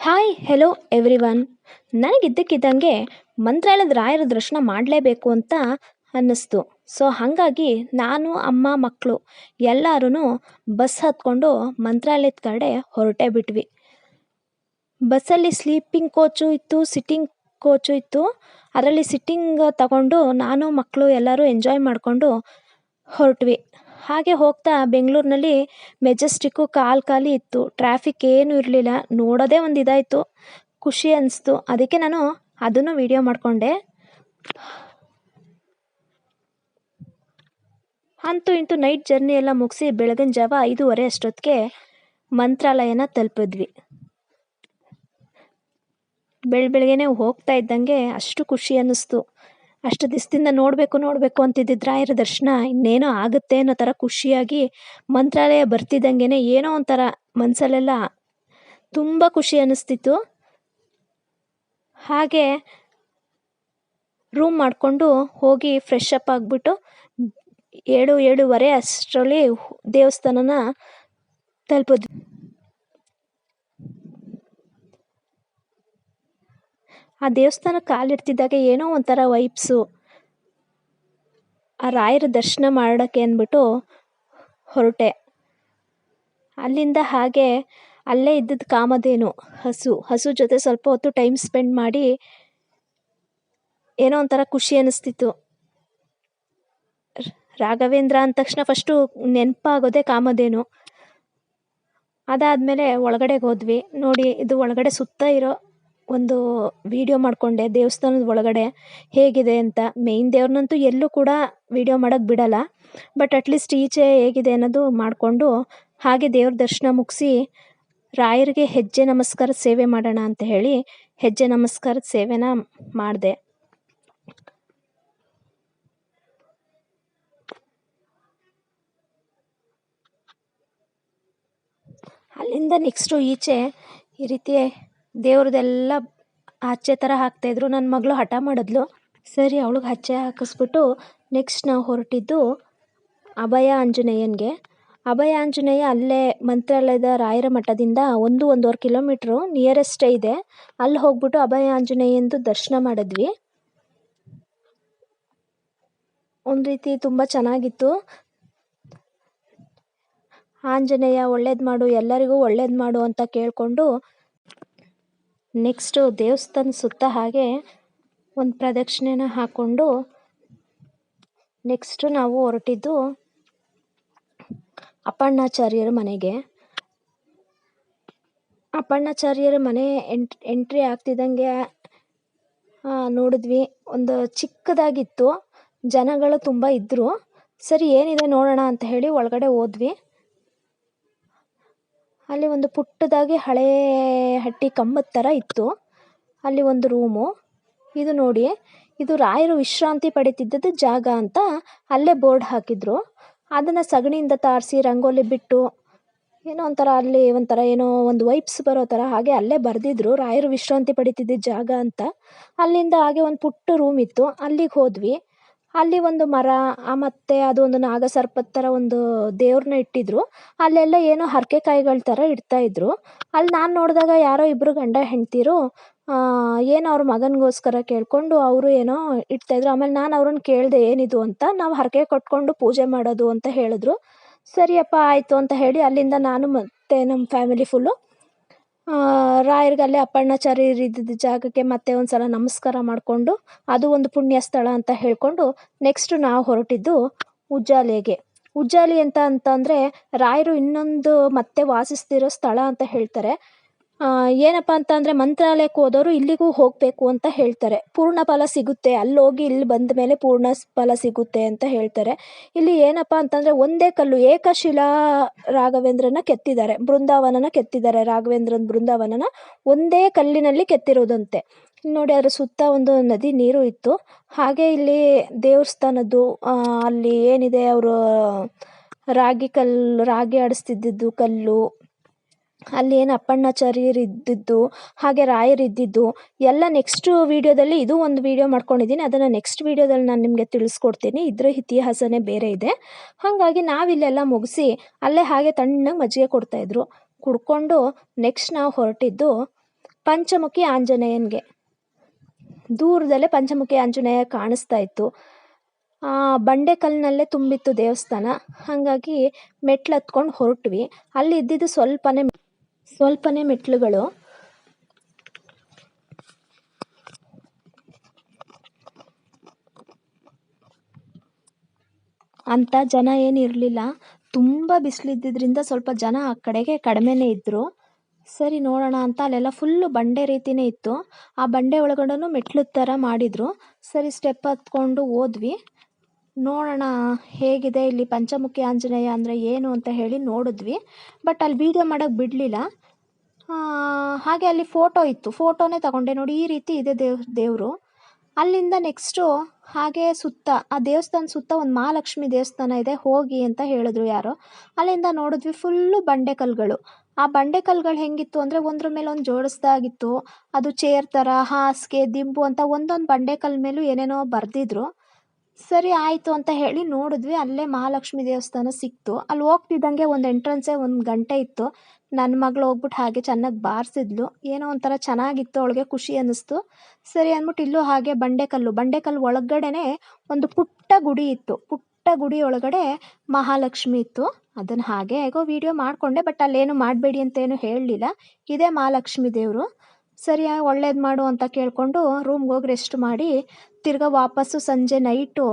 Hi hello everyone ನನಗಿದ್ದಕ್ಕಿದ್ದಂಗೆ ಮಂತ್ರಾಲಯದ ರಾಯರ ದರ್ಶನ ಮಾಡಲೇಬೇಕು ಅಂತ ಅನ್ನಿಸ್ತು. ಸೊ ಹಾಗಾಗಿ ನಾನು, ಅಮ್ಮ ಮಕ್ಕಳು ಎಲ್ಲರೂ ಬಸ್ ಹತ್ಕೊಂಡು ಮಂತ್ರಾಲಯದ ಕಡೆ ಹೊರಟೇ ಬಿಟ್ವಿ. ಬಸ್ಸಲ್ಲಿ ಸ್ಲೀಪಿಂಗ್ ಕೋಚು ಇತ್ತು ಸಿಟ್ಟಿಂಗ್ ಕೋಚು ಇತ್ತು. ಅದರಲ್ಲಿ ಸಿಟ್ಟಿಂಗ್ ತಗೊಂಡು ನಾನು ಮಕ್ಕಳು ಎಲ್ಲರೂ ಎಂಜಾಯ್ ಮಾಡಿಕೊಂಡು ಹೊರಟ್ವಿ. ಹಾಗೆ ಹೋಗ್ತಾ ಬೆಂಗಳೂರಿನಲ್ಲಿ ಮೆಜೆಸ್ಟಿಕ್ಕು ಕಾಲು ಖಾಲಿ ಇತ್ತು. ಟ್ರಾಫಿಕ್ ಏನೂ ಇರಲಿಲ್ಲ. ನೋಡೋದೇ ಒಂದು ಇದಾಯಿತು ಖುಷಿ ಅನ್ನಿಸ್ತು ಅದಕ್ಕೆ ನಾನು ಅದನ್ನು ವಿಡಿಯೋ ಮಾಡಿಕೊಂಡೆ. ಅಂತೂ ಇಂತೂ ನೈಟ್ ಜರ್ನಿ ಎಲ್ಲ ಮುಗಿಸಿ ಬೆಳಗಿನ ಜಾವ ಐದೂವರೆ ಅಷ್ಟೊತ್ತಿಗೆ ಮಂತ್ರಾಲಯನ ತಲುಪಿದ್ವಿ. ಬೆಳ ಬೆಳಗ್ಗೆನೆ ಹೋಗ್ತಾ ಇದ್ದಂಗೆ ಅಷ್ಟು ಖುಷಿ ಅನ್ನಿಸ್ತು ಅಷ್ಟು ದಿವಸದಿಂದ ನೋಡಬೇಕು ನೋಡಬೇಕು ಅಂತಿದ್ದಿದ್ದು ರಾಯರ ದರ್ಶನ ಇನ್ನೇನೋ ಆಗುತ್ತೆ ಅನ್ನೋ ಥರ ಖುಷಿಯಾಗಿ ಮಂತ್ರಾಲಯ ಬರ್ತಿದ್ದಂಗೆ ಏನೋ ಒಂಥರ ಮನಸ್ಸಲ್ಲೆಲ್ಲ ತುಂಬ ಖುಷಿ ಅನ್ನಿಸ್ತಿತ್ತು. ಹಾಗೆ ರೂಮ್ ಮಾಡಿಕೊಂಡು ಹೋಗಿ ಫ್ರೆಶ್ ಅಪ್ ಆಗಿಬಿಟ್ಟು ಏಳು, ಏಳುವರೆ ಅಷ್ಟರಲ್ಲಿ ದೇವಸ್ಥಾನನ ತಲುಪಿದ್ವಿ ಆ ದೇವಸ್ಥಾನಕ್ಕೆ ಕಾಲಿಡ್ತಿದ್ದಾಗ ಏನೋ ಒಂಥರ ವೈಬ್ಸು. ಆ ರಾಯರ ದರ್ಶನ ಮಾಡೋಕ್ಕೆ ಅಂದ್ಬಿಟ್ಟು ಹೊರಟೆ. ಅಲ್ಲಿಂದ ಹಾಗೆ ಅಲ್ಲೇ ಇದ್ದದ್ದು ಕಾಮಧೇನು, ಹಸು. ಹಸು ಜೊತೆ ಸ್ವಲ್ಪ ಹೊತ್ತು ಟೈಮ್ ಸ್ಪೆಂಡ್ ಮಾಡಿ ಏನೋ ಒಂಥರ ಖುಷಿ ಅನ್ನಿಸ್ತಿತ್ತು ರಾಘವೇಂದ್ರ ಅಂದ ತಕ್ಷಣ ಫಸ್ಟು ನೆನಪಾಗೋದೇ ಕಾಮಧೇನು. ಅದಾದಮೇಲೆ ಒಳಗಡೆಗೆ ಹೋದ್ವಿ. ನೋಡಿ, ಇದು ಒಳಗಡೆ ಸುತ್ತ ಇರೋ ಒಂದು ವಿಡಿಯೋ ಮಾಡಿಕೊಂಡೆ ದೇವಸ್ಥಾನದ ಒಳಗಡೆ ಹೇಗಿದೆ ಅಂತ. ಮೇಯ್ನ್ ದೇವ್ರನ್ನಂತೂ ಎಲ್ಲೂ ಕೂಡ ವಿಡಿಯೋ ಮಾಡೋಕ್ಕೆ ಬಿಡಲ್ಲ. ಬಟ್ ಅಟ್ಲೀಸ್ಟ್ ಈಚೆ ಹೇಗಿದೆ ಅನ್ನೋದು ಮಾಡಿಕೊಂಡು ಹಾಗೆ ದೇವ್ರ ದರ್ಶನ ಮುಗಿಸಿ ರಾಯರಿಗೆ ಹೆಜ್ಜೆ ನಮಸ್ಕಾರದ ಸೇವೆ ಮಾಡೋಣ ಅಂತ ಹೇಳಿ ಹೆಜ್ಜೆ ನಮಸ್ಕಾರದ ಸೇವೆನ ಮಾಡಿದೆ. ಅಲ್ಲಿಂದ ನೆಕ್ಸ್ಟು ಈಚೆ ಈ ರೀತಿ ದೇವ್ರದ್ದೆಲ್ಲ ಹಚ್ಚೆ ಥರ ಹಾಕ್ತಾಯಿದ್ರು ನನ್ನ ಮಗಳು ಹಠ ಮಾಡಿದ್ಲು. ಸರಿ, ಅವಳಿಗೆ ಹಚ್ಚೆ ಹಾಕಿಸ್ಬಿಟ್ಟು ನೆಕ್ಸ್ಟ್ ನಾವು ಹೊರಟಿದ್ದು ಅಭಯ ಆಂಜನೇಯನಿಗೆ. ಅಭಯ ಆಂಜನೇಯ ಅಲ್ಲೇ ಮಂತ್ರಾಲಯದ ರಾಯರ ಮಠದಿಂದ ಒಂದು, ಒಂದೂವರೆ ಕಿಲೋಮೀಟ್ರು ನಿಯರೆಸ್ಟೇ ಇದೆ. ಅಲ್ಲಿ ಹೋಗ್ಬಿಟ್ಟು ಅಭಯ ಆಂಜನೇಯಂದು ದರ್ಶನ ಮಾಡಿದ್ವಿ. ಒಂದು ರೀತಿ ತುಂಬ ಚೆನ್ನಾಗಿತ್ತು. ಆಂಜನೇಯ ಒಳ್ಳೇದು ಮಾಡು, ಎಲ್ಲರಿಗೂ ಒಳ್ಳೇದು ಮಾಡು ಅಂತ ಕೇಳಿಕೊಂಡು ನೆಕ್ಸ್ಟು ದೇವಸ್ಥಾನ ಸುತ್ತ ಹಾಗೆ ಒಂದು ಪ್ರದಕ್ಷಿಣೆನ ಹಾಕ್ಕೊಂಡು ನೆಕ್ಸ್ಟು ನಾವು ಹೊರಟಿದ್ದು ಅಪ್ಪಣ್ಣಾಚಾರ್ಯರ ಮನೆಗೆ. ಅಪ್ಪಣ್ಣಾಚಾರ್ಯರ ಮನೆ ಎಂಟ್ ಎಂಟ್ರಿ ಆಗ್ತಿದ್ದಂಗೆ ನೋಡಿದ್ವಿ. ಒಂದು ಚಿಕ್ಕದಾಗಿತ್ತು. ಜನಗಳು ತುಂಬ ಇದ್ದರು ಸರಿ, ಏನಿದೆ ನೋಡೋಣ ಅಂತ ಹೇಳಿ ಒಳಗಡೆ ಹೋದ್ವಿ. ಅಲ್ಲಿ ಒಂದು ಪುಟ್ಟದಾಗಿ ಹಳೆ ಹಟ್ಟಿ ಕಂಬದ ಥರ ಇತ್ತು. ಅಲ್ಲಿ ಒಂದು ರೂಮು. ಇದು ನೋಡಿ, ಇದು ರಾಯರು ವಿಶ್ರಾಂತಿ ಪಡಿತಿದ್ದದ್ದು ಜಾಗ ಅಂತ ಅಲ್ಲೇ ಬೋರ್ಡ್ ಹಾಕಿದ್ರು. ಅದನ್ನು ಸಗಣಿಯಿಂದ ತಾರಿಸಿ, ರಂಗೋಲಿ ಬಿಟ್ಟು ಏನೋ ಒಂಥರ ಅಲ್ಲಿ ಒಂಥರ ಏನೋ ಒಂದು ವೈಬ್ಸ್ ಬರೋ ಥರ ಹಾಗೆ ಅಲ್ಲೇ ಬರೆದಿದ್ರು. ರಾಯರು ವಿಶ್ರಾಂತಿ ಪಡಿತಿದ್ದ ಜಾಗ ಅಂತ. ಅಲ್ಲಿಂದ ಹಾಗೆ ಒಂದು ಪುಟ್ಟ ರೂಮ್ ಇತ್ತು. ಅಲ್ಲಿಗೆ ಹೋದ್ವಿ. ಅಲ್ಲಿ ಒಂದು ಮರ ಮತ್ತೆ ಅದು ಒಂದು ನಾಗಸರ್ಪದ ಥರ ಒಂದು ದೇವ್ರನ್ನ ಇಟ್ಟಿದ್ರು. ಅಲ್ಲೆಲ್ಲ ಏನೋ ಹರಕೆ ಕಾಯಿಗಳ ಥರ ಇಡ್ತಾಯಿದ್ರು ಅಲ್ಲಿ ನಾನು ನೋಡಿದಾಗ ಯಾರೋ ಇಬ್ಬರು ಗಂಡ ಹೆಂಡ್ತಿರು ಏನು ಅವ್ರ ಮಗನಿಗೋಸ್ಕರ ಕೇಳಿಕೊಂಡು ಅವರು ಏನೋ ಇಡ್ತಾಯಿದ್ರು ಆಮೇಲೆ ನಾನು ಅವ್ರನ್ನ ಕೇಳಿದೆ, ಏನಿದು ಅಂತ ನಾವು ಹರಕೆ ಕೊಟ್ಕೊಂಡು ಪೂಜೆ ಮಾಡೋದು ಅಂತ ಹೇಳಿದ್ರು. ಸರಿಯಪ್ಪ, ಆಯಿತು ಅಂತ ಹೇಳಿ ಅಲ್ಲಿಂದ ನಾನು ಮತ್ತೆ ನಮ್ಮ ಫ್ಯಾಮಿಲಿ ಫುಲ್ಲು ರಾಯರಿಗೆ ಅಲ್ಲೇ ಅಪ್ಪಣ್ಣಾಚಾರ್ಯರು ಇದ್ದಿದ್ದ ಜಾಗಕ್ಕೆ ಮತ್ತೆ ಒಂದು ಸಲ ನಮಸ್ಕಾರ ಮಾಡಿಕೊಂಡು ಅದು ಒಂದು ಪುಣ್ಯ ಸ್ಥಳ ಅಂತ ಹೇಳಿಕೊಂಡು ನೆಕ್ಸ್ಟ್ ನಾವು ಹೊರಟಿದ್ದು ಉಜ್ಜಾಲೆಗೆ. ಉಜ್ಜಾಲಿ ಅಂತ ಅಂತಂದರೆ ರಾಯರು ಇನ್ನೊಂದು ಮತ್ತೆ ವಾಸಿಸ್ತಿರೋ ಸ್ಥಳ ಅಂತ ಹೇಳ್ತಾರೆ. ಏನಪ್ಪ ಅಂತ ಅಂದರೆ ಮಂತ್ರಾಲಯಕ್ಕೆ ಹೋದವರು ಇಲ್ಲಿಗೂ ಹೋಗಬೇಕು ಅಂತ ಹೇಳ್ತಾರೆ. ಪೂರ್ಣ ಫಲ ಸಿಗುತ್ತೆ. ಅಲ್ಲಿ ಹೋಗಿ ಇಲ್ಲಿ ಬಂದ ಮೇಲೆ ಪೂರ್ಣ ಫಲ ಸಿಗುತ್ತೆ ಅಂತ ಹೇಳ್ತಾರೆ. ಇಲ್ಲಿ ಏನಪ್ಪ ಅಂತಂದರೆ ಒಂದೇ ಕಲ್ಲು, ಏಕಶಿಲಾ ರಾಘವೇಂದ್ರನ ಕೆತ್ತಿದ್ದಾರೆ. ಬೃಂದಾವನನ ಕೆತ್ತಿದ್ದಾರೆ. ರಾಘವೇಂದ್ರನ ಬೃಂದಾವನನ ಒಂದೇ ಕಲ್ಲಿನಲ್ಲಿ ಕೆತ್ತಿರೋದಂತೆ. ನೋಡಿ, ಅದರ ಸುತ್ತ ಒಂದು ನದಿ ನೀರು ಇತ್ತು. ಹಾಗೆ ಇಲ್ಲಿ ದೇವಸ್ಥಾನದ್ದು ಅಲ್ಲಿ ಏನಿದೆ, ಅವರು ರಾಗಿ ಕಲ್ಲು, ರಾಗಿ ಆಡಿಸ್ತಿದ್ದಿದ್ದು ಕಲ್ಲು ಅಲ್ಲಿ ಏನು ಅಪ್ಪಣ್ಣಾಚಾರ್ಯರು ಇದ್ದಿದ್ದು, ಹಾಗೆ ರಾಯರು ಇದ್ದಿದ್ದು, ಎಲ್ಲ ನೆಕ್ಸ್ಟು ವೀಡಿಯೋದಲ್ಲಿ ಇದು ಒಂದು ವೀಡಿಯೋ ಮಾಡ್ಕೊಂಡಿದ್ದೀನಿ. ಅದನ್ನು ನೆಕ್ಸ್ಟ್ ವೀಡಿಯೋದಲ್ಲಿ ನಾನು ನಿಮಗೆ ತಿಳಿಸ್ಕೊಡ್ತೀನಿ. ಇದರ ಇತಿಹಾಸನೇ ಬೇರೆ ಇದೆ. ಹಾಗಾಗಿ ನಾವಿಲ್ಲೆಲ್ಲ ಮುಗಿಸಿ ಅಲ್ಲೇ ಹಾಗೆ ತಣ್ಣಗೆ ಮಜ್ಜಿಗೆ ಕೊಡ್ತಾಯಿದ್ರು ಕುಡ್ಕೊಂಡು ನೆಕ್ಸ್ಟ್ ನಾವು ಹೊರಟಿದ್ದು ಪಂಚಮುಖಿ ಆಂಜನೇಯನಿಗೆ. ದೂರದಲ್ಲೇ ಪಂಚಮುಖಿ ಆಂಜನೇಯ ಕಾಣಿಸ್ತಾ ಇತ್ತು. ಆ ಬಂಡೆಕಲ್ಲಿನಲ್ಲೇ ತುಂಬಿತ್ತು ದೇವಸ್ಥಾನ. ಹಾಗಾಗಿ ಮೆಟ್ಲು ಹತ್ಕೊಂಡು ಹೊರಟ್ವಿ. ಅಲ್ಲಿ ಇದ್ದಿದ್ದು ಸ್ವಲ್ಪನೇ ಸ್ವಲ್ಪನೇ ಮೆಟ್ಲುಗಳು ಅಂತ ಜನ ಏನಿರಲಿಲ್ಲ ತುಂಬ ಬಿಸಿಲಿದ್ದಿದ್ರಿಂದ ಸ್ವಲ್ಪ ಜನ ಆ ಕಡೆಗೆ ಕಡಿಮೆನೇ ಇದ್ದರು ಸರಿ ನೋಡೋಣ ಅಂತ ಅಲ್ಲೆಲ್ಲ ಫುಲ್ಲು ಬಂಡೆ ರೀತಿಯೇ ಇತ್ತು. ಆ ಬಂಡೆ ಒಳಗಡೆನೂ ಮೆಟ್ಲು ಥರ ಮಾಡಿದರು. ಸರಿ ಸ್ಟೆಪ್ ಹತ್ಕೊಂಡು ಹೋದ್ವಿ. ನೋಡೋಣ ಹೇಗಿದೆ. ಇಲ್ಲಿ ಪಂಚಮುಖಿ ಆಂಜನೇಯ ಅಂದರೆ ಏನು ಅಂತ ಹೇಳಿ ನೋಡಿದ್ವಿ. ಬಟ್ ಅಲ್ಲಿ ವೀಡಿಯೋ ಮಾಡೋಕ್ಕೆ ಬಿಡಲಿಲ್ಲ. ಹಾಗೆ ಅಲ್ಲಿ ಫೋಟೋ ಇತ್ತು. ಫೋಟೋನೇ ತಗೊಂಡೆ. ನೋಡಿ, ಈ ರೀತಿ ಇದೆ ದೇವ್, ದೇವರು. ಅಲ್ಲಿಂದ ನೆಕ್ಸ್ಟು ಹಾಗೆ ಸುತ್ತ, ಆ ದೇವಸ್ಥಾನ ಸುತ್ತ ಒಂದು ಮಹಾಲಕ್ಷ್ಮಿ ದೇವಸ್ಥಾನ ಇದೆ. ಹೋಗಿ ಅಂತ ಹೇಳಿದ್ರು ಯಾರೋ. ಅಲ್ಲಿಂದ ನೋಡಿದ್ವಿ ಫುಲ್ಲು ಬಂಡೆಕಲ್ಲುಗಳು ಆ ಬಂಡೆಕಲ್ಲುಗಳು ಹೆಂಗಿತ್ತು ಅಂದರೆ ಒಂದ್ರ ಮೇಲೆ ಒಂದು ಜೋಡಿಸ್ದಾಗಿತ್ತು. ಅದು ಚೇರ್ ಥರ ಹಾಸಿಗೆ, ದಿಂಬು ಅಂತ ಒಂದೊಂದು ಬಂಡೆಕಲ್ ಮೇಲೂ ಏನೇನೋ ಬರೆದಿದ್ರು. ಸರಿ ಆಯಿತು ಅಂತ ಹೇಳಿ ನೋಡಿದ್ವಿ. ಅಲ್ಲೇ ಮಹಾಲಕ್ಷ್ಮಿ ದೇವಸ್ಥಾನ ಸಿಕ್ತು. ಅಲ್ಲಿ ಹೋಗ್ತಿದ್ದಂಗೆ ಒಂದು ಎಂಟ್ರೆನ್ಸೇ ಒಂದು ಗಂಟೆ ಇತ್ತು. ನನ್ನ ಮಗಳು ಹೋಗ್ಬಿಟ್ಟು ಹಾಗೆ ಚೆನ್ನಾಗಿ ಬಾರಿಸಿದ್ಲು. ಏನೋ ಒಂಥರ ಚೆನ್ನಾಗಿತ್ತು, ಅವಳಿಗೆ ಖುಷಿ ಅನ್ನಿಸ್ತು. ಸರಿ ಅಂದ್ಬಿಟ್ಟು ಇಲ್ಲೂ ಹಾಗೆ ಬಂಡೆಕಲ್ಲು. ಬಂಡೆಕಲ್ಲು ಒಳಗಡೆನೆ ಒಂದು ಪುಟ್ಟ ಗುಡಿ ಇತ್ತು. ಪುಟ್ಟ ಗುಡಿ ಒಳಗಡೆ ಮಹಾಲಕ್ಷ್ಮಿ ಇತ್ತು. ಅದನ್ನು ಹಾಗೆ ಹೇಗೋ ವಿಡಿಯೋ ಮಾಡಿಕೊಂಡೆ ಬಟ್ ಅಲ್ಲೇನು ಮಾಡಬೇಡಿ ಅಂತೇನು ಹೇಳಲಿಲ್ಲ. ಇದೇ ಮಹಾಲಕ್ಷ್ಮಿ ದೇವರು. ಸರಿ ಒಳ್ಳೇದು ಮಾಡು ಅಂತ ಕೇಳಿಕೊಂಡು ರೂಮ್ಗೆ ಹೋಗಿ ರೆಸ್ಟ್ ಮಾಡಿ ತಿರ್ಗಾ ವಾಪಸ್ಸು ಸಂಜೆ ನೈಟು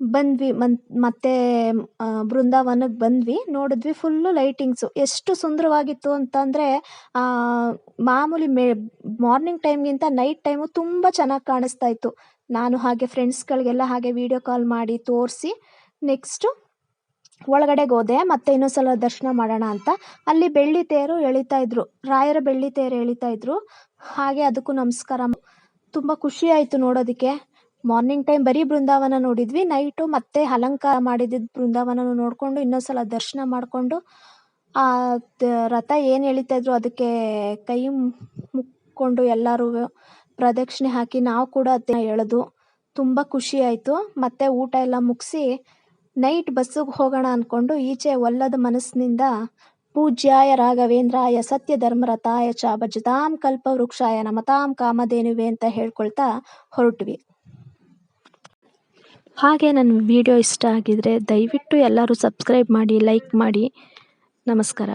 ಬಂದ್ವಿ. ಮನ್, ಮತ್ತೆ ಬೃಂದಾವನಕ್ಕೆ ಬಂದ್ವಿ. ನೋಡಿದ್ವಿ ಫುಲ್ಲು ಲೈಟಿಂಗ್ಸು ಎಷ್ಟು ಸುಂದರವಾಗಿತ್ತು ಅಂತಂದರೆ ಮಾಮೂಲಿ ಮೇ ಮಾರ್ನಿಂಗ್ ಟೈಮ್ಗಿಂತ ನೈಟ್ ಟೈಮು ತುಂಬ ಚೆನ್ನಾಗಿ ಕಾಣಿಸ್ತಾ ಇತ್ತು. ನಾನು ಹಾಗೆ ಫ್ರೆಂಡ್ಸ್ಗಳಿಗೆಲ್ಲ ಹಾಗೆ ವೀಡಿಯೋ ಕಾಲ್ ಮಾಡಿ ತೋರಿಸಿ ನೆಕ್ಸ್ಟು ಒಳಗಡೆಗೆ ಹೋದೆ, ಮತ್ತೆ ಇನ್ನೊಂದ್ಸಲ ದರ್ಶನ ಮಾಡೋಣ ಅಂತ. ಅಲ್ಲಿ ಬೆಳ್ಳಿ ತೇರು ಎಳಿತಾ ಇದ್ರು. ರಾಯರ ಬೆಳ್ಳಿ ತೇರು ಎಳಿತಾ ಇದ್ರು. ಹಾಗೆ ಅದಕ್ಕೂ ನಮಸ್ಕಾರ. ತುಂಬ ಖುಷಿ ಆಯಿತು ನೋಡೋದಕ್ಕೆ. ಮಾರ್ನಿಂಗ್ ಟೈಮ್ ಬರೀ ಬೃಂದಾವನ ನೋಡಿದ್ವಿ ನೈಟು ಮತ್ತೆ ಅಲಂಕಾರ ಮಾಡಿದ ಬೃಂದಾವನನು ನೋಡಿಕೊಂಡು ಇನ್ನೊಂದ್ಸಲ ದರ್ಶನ ಮಾಡಿಕೊಂಡು, ಆ ರಥ ಏನು ಎಳಿತಾ ಇದ್ರು ಅದಕ್ಕೆ ಕೈ ಮುಕ್ಕೊಂಡು ಎಲ್ಲರೂ ಪ್ರದಕ್ಷಿಣೆ ಹಾಕಿ ನಾವು ಕೂಡ ಅದನ್ನ ಎಳೆದು, ತುಂಬ ಖುಷಿ ಆಯ್ತು. ಮತ್ತೆ ಊಟ ಎಲ್ಲ ಮುಗಿಸಿ ನೈಟ್ ಬಸ್ಸಿಗೆ ಹೋಗೋಣ ಅಂದ್ಕೊಂಡು ಈಚೆ ಒಲ್ಲದ ಮನಸ್ಸಿನಿಂದ ಪೂಜ್ಯಾಯ ರಾಘವೇಂದ್ರಾಯ ಸತ್ಯ ಧರ್ಮರಥಾಯ ಚ ಭಜತಾಂ ಕಲ್ಪವೃಕ್ಷಾಯ ನಮತಾಂ ಕಾಮಧೇನುವೆ ಅಂತ ಹೇಳ್ಕೊಳ್ತಾ ಹೊರಟ್ವಿ. ಹಾಗೆ ನನ್ನ ವಿಡಿಯೋ ಇಷ್ಟ ಆಗಿದ್ರೆ ದಯವಿಟ್ಟು ಎಲ್ಲರೂ ಸಬ್ಸ್ಕ್ರೈಬ್ ಮಾಡಿ, ಲೈಕ್ ಮಾಡಿ. ನಮಸ್ಕಾರ.